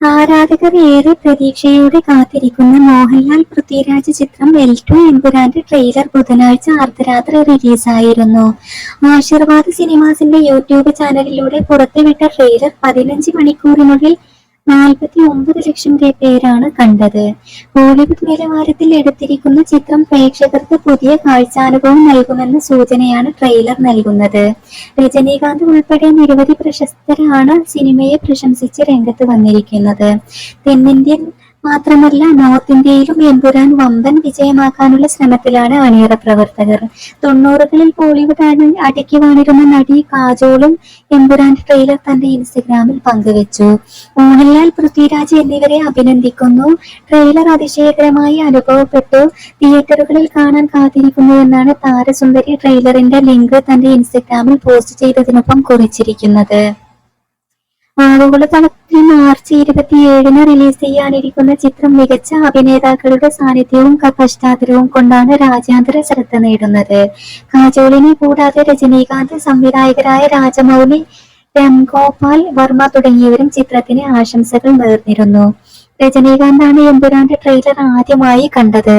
ആരാധകർ ഏറെ പ്രതീക്ഷയോടെ കാത്തിരിക്കുന്ന മോഹൻലാൽ പൃഥ്വിരാജ് ചിത്രം എൽ ടു എമ്പുരാന്റെ ട്രെയിലർ ബുധനാഴ്ച അർദ്ധരാത്രി റിലീസായിരുന്നു ആശീർവാദ് സിനിമാസിന്റെ യൂട്യൂബ് ചാനലിലൂടെ പുറത്തുവിട്ട ട്രെയിലർ പതിനഞ്ച് മണിക്കൂറിനുള്ളിൽ നാൽപ്പത്തി ഒമ്പത് ലക്ഷം പേരാണ് കണ്ടത്. ബോളിവുഡ് നിലവാരത്തിൽ എടുത്തിരിക്കുന്ന ചിത്രം പ്രേക്ഷകർക്ക് പുതിയ കാഴ്ചാനുഭവം നൽകുമെന്ന സൂചനയാണ് ട്രെയിലർ നൽകുന്നത്. രജനീകാന്ത് ഉൾപ്പെടെ നിരവധി പ്രശസ്തരാണ് സിനിമയെ പ്രശംസിച്ച് രംഗത്ത് വന്നിരിക്കുന്നത്. തെന്നിന്ത്യൻ മാത്രമല്ല നോർത്ത് ഇന്ത്യയിലും എമ്പുരാൻ വമ്പൻ വിജയമാക്കാനുള്ള ശ്രമത്തിലാണ് അണിയറ പ്രവർത്തകർ. തൊണ്ണൂറുകളിൽ ബോളിവുഡ് ആണ് അടക്കി വാണിരുന്ന നടി കാജോളും എമ്പുരാന്റെ ട്രെയിലർ തന്റെ ഇൻസ്റ്റഗ്രാമിൽ പങ്കുവച്ചു. മോഹൻലാൽ പൃഥ്വിരാജ് എന്നിവരെ അഭിനന്ദിക്കുന്നു. ട്രെയിലർ അതിശയകരമായി അനുഭവപ്പെട്ടു. തിയേറ്ററുകളിൽ കാണാൻ കാത്തിരിക്കുന്നു എന്നാണ് താരസുന്ദരി ട്രെയിലറിന്റെ ലിങ്ക് തന്റെ ഇൻസ്റ്റഗ്രാമിൽ പോസ്റ്റ് ചെയ്തതിനൊപ്പം കുറിച്ചിരിക്കുന്നത്. ആഗോളതലത്തിൽ മാർച്ച് ഇരുപത്തിയേഴിന് റിലീസ് ചെയ്യാനിരിക്കുന്ന ചിത്രം മികച്ച അഭിനേതാക്കളുടെ സാന്നിധ്യവും പശ്ചാത്തലവും കൊണ്ടാണ് രാജ്യാന്തര ശ്രദ്ധ നേടുന്നത്. കാജോളിനെ കൂടാതെ രജനീകാന്ത് സംവിധായകരായ രാജമൗലി രാംഗോപാൽ വർമ്മ തുടങ്ങിയവരും ചിത്രത്തിന് ആശംസകൾ നേർന്നിരുന്നു. രജനീകാന്താണ് എമ്പുരാന്റെ ട്രെയിലർ ആദ്യമായി കണ്ടത്.